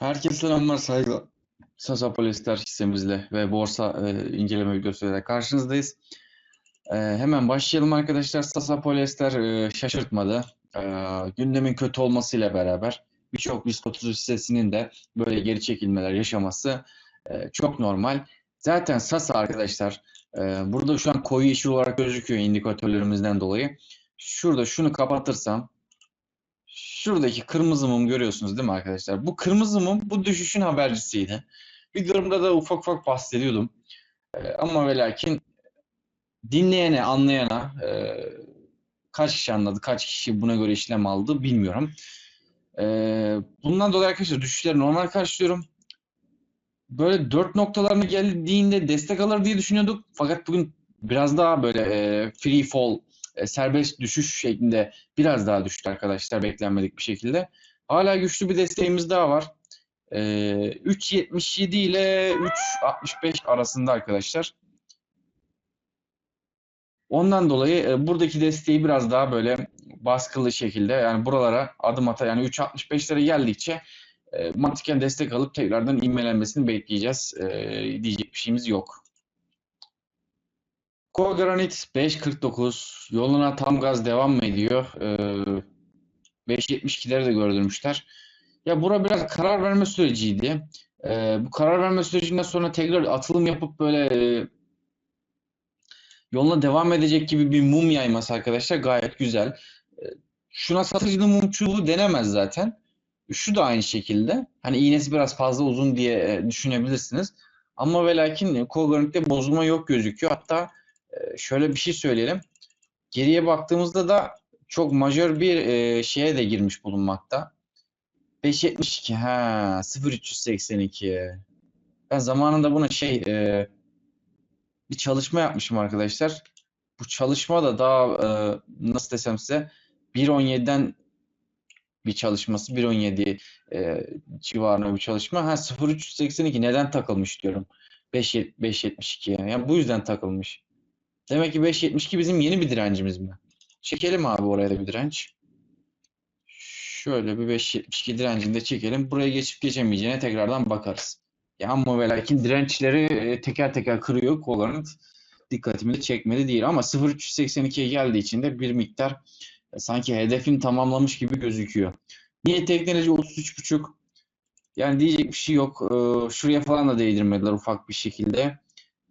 Herkese selamlar, saygılar. Sasa Polyester hissemizle ve borsa e, inceleme videosuyla karşınızdayız. E, hemen başlayalım arkadaşlar. Sasa Polyester e, şaşırtmadı. E, gündemin kötü olmasıyla beraber birçok BIST 30 hissesinin de böyle geri çekilmeler yaşaması e, çok normal. Zaten Sasa arkadaşlar e, burada şu an koyu yeşil olarak gözüküyor indikatörlerimizden dolayı. Şurada şunu kapatırsam Şuradaki kırmızı mum görüyorsunuz değil mi arkadaşlar? Bu kırmızı mum bu düşüşün habercisiydi. Videomda da ufak ufak bahsediyordum. Ee, ama ve lakin dinleyene, anlayana e, kaç kişi anladı, kaç kişi buna göre işlem aldı bilmiyorum. E, bundan dolayı arkadaşlar düşüşleri normal karşılıyorum. Böyle dört noktalarına geldiğinde destek alır diye düşünüyorduk. Fakat bugün biraz daha böyle e, free fall e, serbest düşüş şeklinde biraz daha düştü arkadaşlar beklenmedik bir şekilde. Hala güçlü bir desteğimiz daha var. E, 3.77 ile 3.65 arasında arkadaşlar. Ondan dolayı e, buradaki desteği biraz daha böyle baskılı şekilde yani buralara adım ata yani 3.65'lere geldikçe e, mantıken destek alıp tekrardan inmelenmesini bekleyeceğiz. E, diyecek bir şeyimiz yok. Kogranit 5.49 yoluna tam gaz devam mı ediyor? Ee, 5.72'leri de gördürmüşler. Ya bura biraz karar verme süreciydi. Ee, bu karar verme sürecinden sonra tekrar atılım yapıp böyle e, yoluna devam edecek gibi bir mum yayması arkadaşlar gayet güzel. Ee, şuna satıcılı mum çubuğu denemez zaten. Şu da aynı şekilde. Hani iğnesi biraz fazla uzun diye e, düşünebilirsiniz. Ama ve lakin Kogranit'te bozulma yok gözüküyor. Hatta şöyle bir şey söyleyelim. Geriye baktığımızda da çok majör bir e, şeye de girmiş bulunmakta. 572 ha 0382. Ben zamanında buna şey e, bir çalışma yapmışım arkadaşlar. Bu çalışma da daha e, nasıl desem size 1.17'den bir çalışması 1.17 e, civarında bir çalışma. Ha 0382 neden takılmış diyorum. 5 572 yani bu yüzden takılmış. Demek ki 5.72 bizim yeni bir direncimiz mi? Çekelim abi oraya da bir direnç. Şöyle bir 5.72 direncini de çekelim. Buraya geçip geçemeyeceğine tekrardan bakarız. Ya ama ve lakin dirençleri e, teker teker kırıyor. Kollarını dikkatimi de çekmedi değil. Ama 0.382'ye geldiği için de bir miktar e, sanki hedefini tamamlamış gibi gözüküyor. Niye teknoloji 33.5? Yani diyecek bir şey yok. E, şuraya falan da değdirmediler ufak bir şekilde.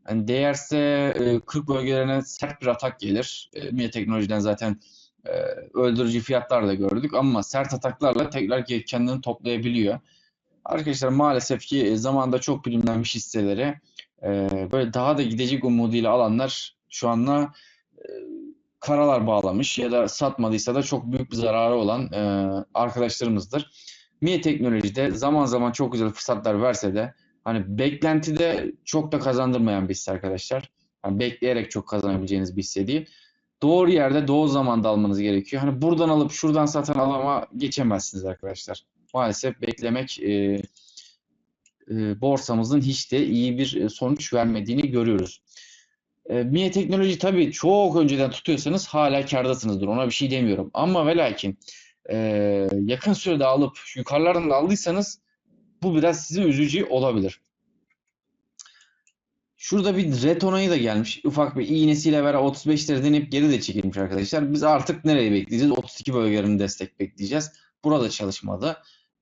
Yani değerse 40 bölgelerine sert bir atak gelir. E, Mia Teknoloji'den zaten e, öldürücü fiyatlar da gördük ama sert ataklarla tekrar kendini toplayabiliyor. Arkadaşlar maalesef ki e, zamanda çok bilinmemiş hisseleri böyle daha da gidecek umuduyla alanlar şu anda karalar bağlamış ya da satmadıysa da çok büyük bir zararı olan arkadaşlarımızdır. Mia Teknoloji'de zaman zaman çok güzel fırsatlar verse de hani beklentide çok da kazandırmayan bir hisse arkadaşlar. Yani bekleyerek çok kazanabileceğiniz bir hisse değil. Doğru yerde doğru zamanda almanız gerekiyor. Hani buradan alıp şuradan satan alama geçemezsiniz arkadaşlar. Maalesef beklemek e, e, borsamızın hiç de iyi bir sonuç vermediğini görüyoruz. E, Miye Teknoloji tabii çok önceden tutuyorsanız hala kardasınızdır. Ona bir şey demiyorum. Ama ve lakin e, yakın sürede alıp yukarılardan da aldıysanız bu biraz sizi üzücü olabilir. Şurada bir red onayı da gelmiş. Ufak bir iğnesiyle beraber 35'leri deneyip geri de çekilmiş arkadaşlar. Biz artık nereye bekleyeceğiz? 32 bölgelerini destek bekleyeceğiz. Burada çalışmadı.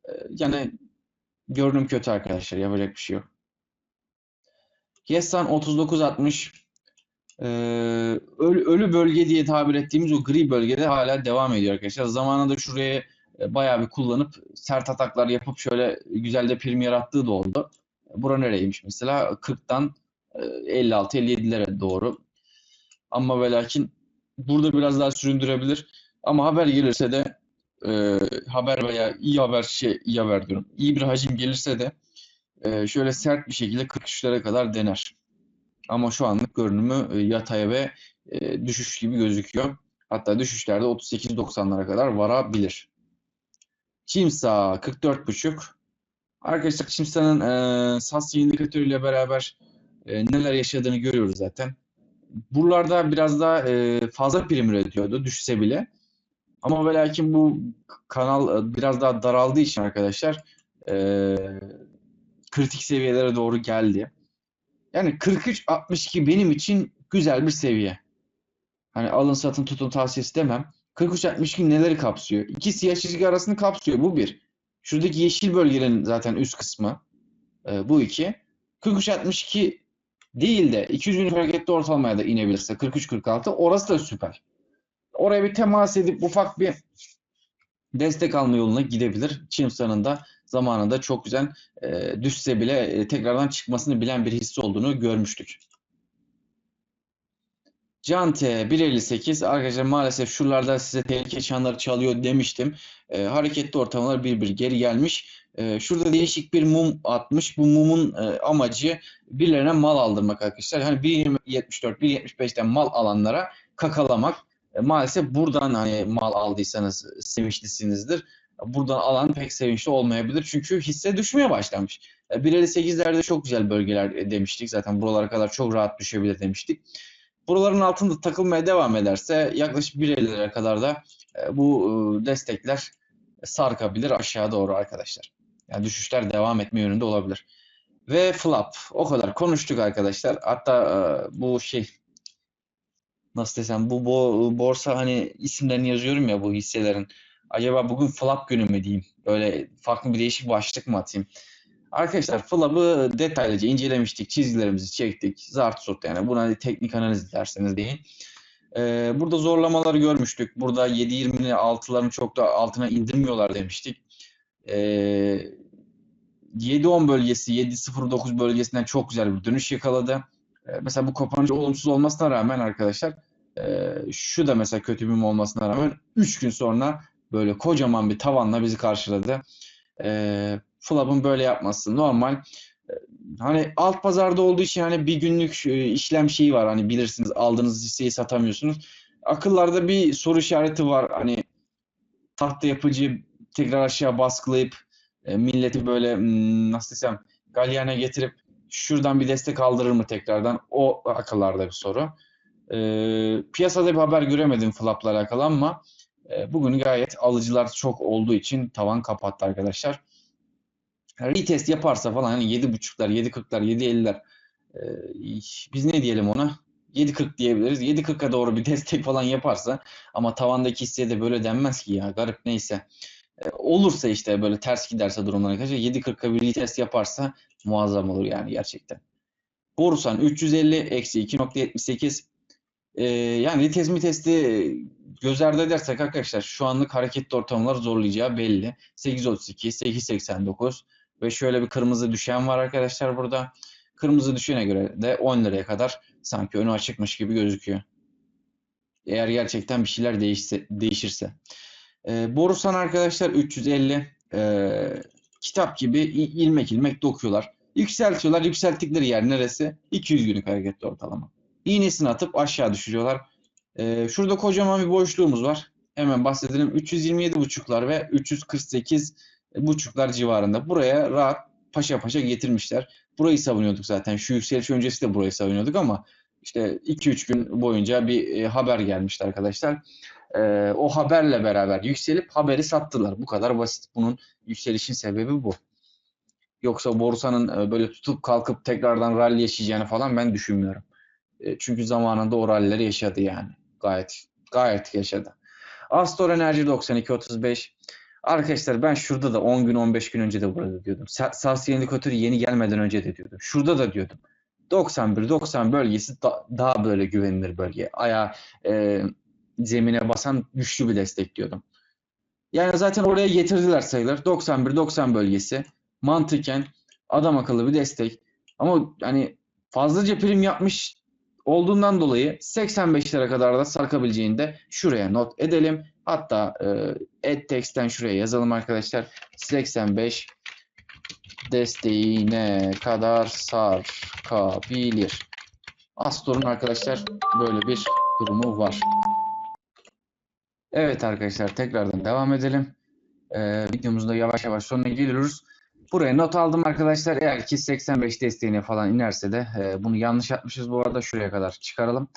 Ee, yani görünüm kötü arkadaşlar. Yapacak bir şey yok. Yessan 39.60 ee, ölü, bölge diye tabir ettiğimiz o gri bölgede hala devam ediyor arkadaşlar. Zamanında şuraya bayağı bir kullanıp sert ataklar yapıp şöyle güzel de prim yarattığı da oldu. Bura nereymiş mesela? 40'tan 56-57'lere e, doğru. Ama ve lakin burada biraz daha süründürebilir. Ama haber gelirse de e, haber veya iyi haber şey iyi haber diyorum. İyi bir hacim gelirse de e, şöyle sert bir şekilde 43'lere kadar dener. Ama şu anlık görünümü e, yataya ve e, düşüş gibi gözüküyor. Hatta düşüşlerde 38-90'lara kadar varabilir. Çimsa 44.5. Arkadaşlar Çimsa'nın e, SAS indikatörüyle beraber e, neler yaşadığını görüyoruz zaten. Buralarda biraz daha e, fazla prim üretiyordu düşse bile. Ama ve bu kanal e, biraz daha daraldığı için arkadaşlar Ee, kritik seviyelere doğru geldi. Yani 43-62 benim için güzel bir seviye. Hani alın satın tutun tavsiyesi demem. 43-62 neleri kapsıyor? İki siyah çizgi arasını kapsıyor. Bu bir. Şuradaki yeşil bölgenin zaten üst kısmı. Ee, bu iki. 43-62 değil de 200 günlük hareketli ortalamaya da inebilirse 43-46 orası da süper. Oraya bir temas edip ufak bir destek alma yoluna gidebilir. Çimsa'nın da zamanında çok güzel e, düşse bile e, tekrardan çıkmasını bilen bir hisse olduğunu görmüştük. Cante 1.58 arkadaşlar maalesef şuralarda size tehlike çanları çalıyor demiştim. E, hareketli ortamlar bir bir geri gelmiş. E, şurada değişik bir mum atmış. Bu mumun e, amacı birilerine mal aldırmak arkadaşlar. Hani 1.74, 1.75'ten mal alanlara kakalamak. E, maalesef buradan hani mal aldıysanız sevinçlisinizdir. Buradan alan pek sevinçli olmayabilir. Çünkü hisse düşmeye başlamış. E, 1.58'lerde çok güzel bölgeler e, demiştik. Zaten buralara kadar çok rahat düşebilir demiştik. Buraların altında takılmaya devam ederse yaklaşık 1.50'lere kadar da e, bu e, destekler sarkabilir aşağı doğru arkadaşlar. Yani düşüşler devam etme yönünde olabilir. Ve flap. O kadar konuştuk arkadaşlar. Hatta e, bu şey nasıl desem bu bo- borsa hani isimlerini yazıyorum ya bu hisselerin. Acaba bugün flap günü mü diyeyim? Böyle farklı bir değişik başlık mı atayım? Arkadaşlar flap'ı detaylıca incelemiştik. Çizgilerimizi çektik. Zart surt yani. Buna teknik analiz derseniz deyin. Ee, burada zorlamaları görmüştük. Burada 7.20'li altıların çok da altına indirmiyorlar demiştik. Ee, 7.10 bölgesi, 7.09 bölgesinden çok güzel bir dönüş yakaladı. Ee, mesela bu kapanış olumsuz olmasına rağmen arkadaşlar e, şu da mesela kötü bir olmasına rağmen 3 gün sonra böyle kocaman bir tavanla bizi karşıladı. E, Flap'ın böyle yapması normal. E, Hani alt pazarda olduğu için hani bir günlük e, işlem şeyi var. Hani bilirsiniz aldığınız hisseyi satamıyorsunuz. Akıllarda bir soru işareti var. Hani tahta yapıcı tekrar aşağı baskılayıp e, milleti böyle hmm, nasıl desem galyana getirip şuradan bir destek aldırır mı tekrardan? O akıllarda bir soru. E, piyasada bir haber göremedim flapla alakalı ama e, bugün gayet alıcılar çok olduğu için tavan kapattı arkadaşlar. Retest yaparsa falan hani 7.5'lar, 7.40'lar, 7.50'ler e, biz ne diyelim ona? 7.40 diyebiliriz. 7.40'a doğru bir destek falan yaparsa ama tavandaki hisseye de böyle denmez ki ya garip neyse. E, olursa işte böyle ters giderse durumlar arkadaşlar 7.40'a bir retest yaparsa muazzam olur yani gerçekten. Borusan 350 eksi 2.78 ee, yani retest mi testi göz ardı edersek arkadaşlar şu anlık hareketli ortamlar zorlayacağı belli. 8.32, 8.89 ve şöyle bir kırmızı düşen var arkadaşlar burada. Kırmızı düşene göre de 10 liraya kadar sanki önü açıkmış gibi gözüküyor. Eğer gerçekten bir şeyler değişse, değişirse. Ee, Borusan arkadaşlar 350 ee, kitap gibi ilmek ilmek dokuyorlar. Yükseltiyorlar. Yükselttikleri yer neresi? 200 günlük hareketli ortalama. İğnesini atıp aşağı düşürüyorlar. Ee, şurada kocaman bir boşluğumuz var. Hemen bahsedelim. 327,5'lar ve 348,5'lar civarında. Buraya rahat paşa paşa getirmişler. Burayı savunuyorduk zaten. Şu yükseliş öncesi de burayı savunuyorduk ama işte 2-3 gün boyunca bir e, haber gelmişti arkadaşlar. Ee, o haberle beraber yükselip haberi sattılar. Bu kadar basit. Bunun yükselişin sebebi bu. Yoksa borsanın e, böyle tutup kalkıp tekrardan rally yaşayacağını falan ben düşünmüyorum. E, Çünkü zamanında o rallileri yaşadı yani. Gayet gayet yaşadı. Astor Enerji 92.35. Arkadaşlar ben şurada da 10 gün 15 gün önce de burada diyordum. Sa- Sas indikatörü yeni gelmeden önce de diyordum. Şurada da diyordum. 91-90 bölgesi da- daha böyle güvenilir bölge. Ayağı e, zemine basan güçlü bir destek diyordum. Yani zaten oraya getirdiler sayılar. 91-90 bölgesi. Mantıken adam akıllı bir destek. Ama hani fazlaca prim yapmış olduğundan dolayı 85'lere kadar da sarkabileceğini de şuraya not edelim. Hatta e, text'ten şuraya yazalım arkadaşlar. 85 desteğine kadar sarkabilir. Astor'un arkadaşlar böyle bir durumu var. Evet arkadaşlar tekrardan devam edelim. Ee, videomuzun da yavaş yavaş sonuna geliyoruz. Buraya not aldım arkadaşlar. Eğer ki 85 desteğine falan inerse de e, bunu yanlış yapmışız bu arada. Şuraya kadar çıkaralım.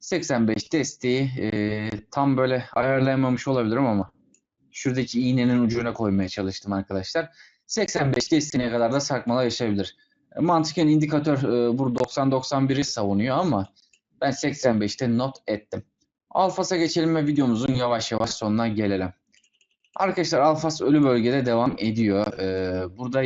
85 desteği e, tam böyle ayarlayamamış olabilirim ama şuradaki iğnenin ucuna koymaya çalıştım arkadaşlar. 85 geçtiğine kadar da sarkmalar yaşayabilir. E, Mantıken indikatör e, burada 90-91'i savunuyor ama ben 85'te not ettim. Alfas'a geçelim ve videomuzun yavaş yavaş sonuna gelelim. Arkadaşlar Alfas ölü bölgede devam ediyor. Ee, burada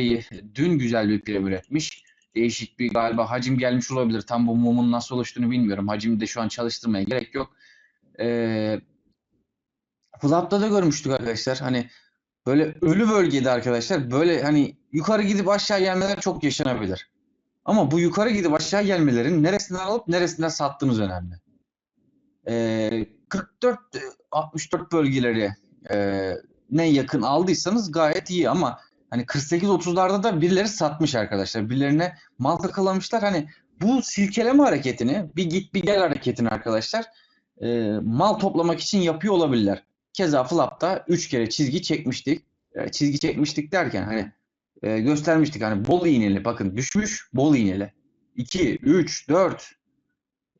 dün güzel bir pire üretmiş. Değişik bir galiba hacim gelmiş olabilir. Tam bu mumun nasıl oluştuğunu bilmiyorum. Hacimi de şu an çalıştırmaya gerek yok. Ee, Flap'ta da görmüştük arkadaşlar. Hani böyle ölü bölgede arkadaşlar böyle hani yukarı gidip aşağı gelmeler çok yaşanabilir. Ama bu yukarı gidip aşağı gelmelerin neresinden alıp neresinden sattığımız önemli. Ee, 44 e, 64 bölgeleri e, ne yakın aldıysanız gayet iyi ama hani 48-30'larda da birileri satmış arkadaşlar. Birilerine mal takılamışlar. Hani bu silkeleme hareketini bir git bir gel hareketini arkadaşlar e, mal toplamak için yapıyor olabilirler. Keza Flap'ta 3 kere çizgi çekmiştik. E, çizgi çekmiştik derken hani e, göstermiştik hani bol iğneli bakın düşmüş bol iğneli. 2, 3, 4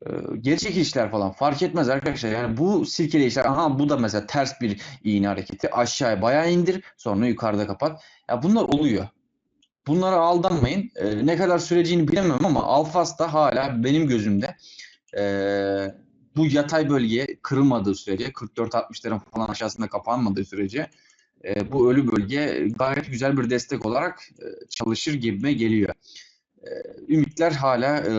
e, geri çekilişler falan fark etmez arkadaşlar. Yani bu silkeleyişler aha bu da mesela ters bir iğne hareketi. Aşağıya bayağı indir sonra yukarıda kapat. Ya bunlar oluyor. Bunlara aldanmayın. E, ne kadar süreceğini bilemem ama Alfas da hala benim gözümde e, bu yatay bölgeye kırılmadığı sürece 44-60'ların falan aşağısında kapanmadığı sürece e, bu ölü bölge gayet güzel bir destek olarak e, çalışır gibime geliyor. E, ümitler hala e,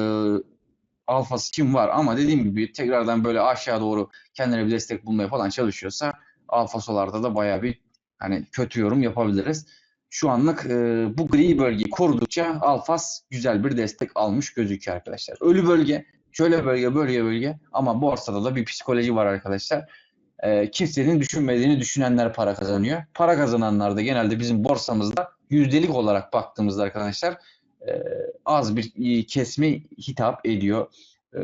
alfası için var ama dediğim gibi tekrardan böyle aşağı doğru kendine bir destek bulmaya falan çalışıyorsa alfasolarda da bayağı bir hani kötü yorum yapabiliriz. Şu anlık e, bu gri bölgeyi korudukça alfas güzel bir destek almış gözüküyor arkadaşlar. Ölü bölge, şöyle bölge, bölge, bölge ama borsada da bir psikoloji var arkadaşlar. E, kimsenin düşünmediğini düşünenler para kazanıyor. Para kazananlar da genelde bizim borsamızda yüzdelik olarak baktığımızda arkadaşlar az bir e, kesme hitap ediyor. E,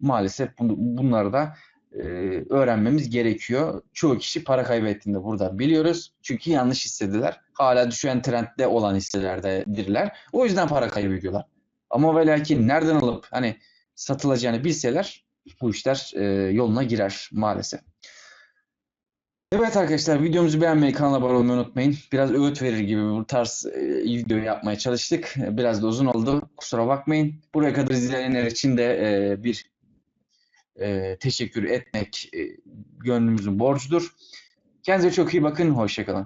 maalesef bunları da e, öğrenmemiz gerekiyor. Çoğu kişi para kaybettiğinde burada biliyoruz. Çünkü yanlış hissediler. Hala düşen trendde olan hisselerdedirler. O yüzden para kaybediyorlar. Ama ve lakin nereden alıp hani satılacağını bilseler bu işler e, yoluna girer maalesef. Evet arkadaşlar videomuzu beğenmeyi, kanala abone olmayı unutmayın. Biraz öğüt verir gibi bu tarz e, video yapmaya çalıştık. Biraz da uzun oldu. Kusura bakmayın. Buraya kadar izleyenler için de e, bir e, teşekkür etmek e, gönlümüzün borcudur. Kendinize çok iyi bakın. Hoşçakalın.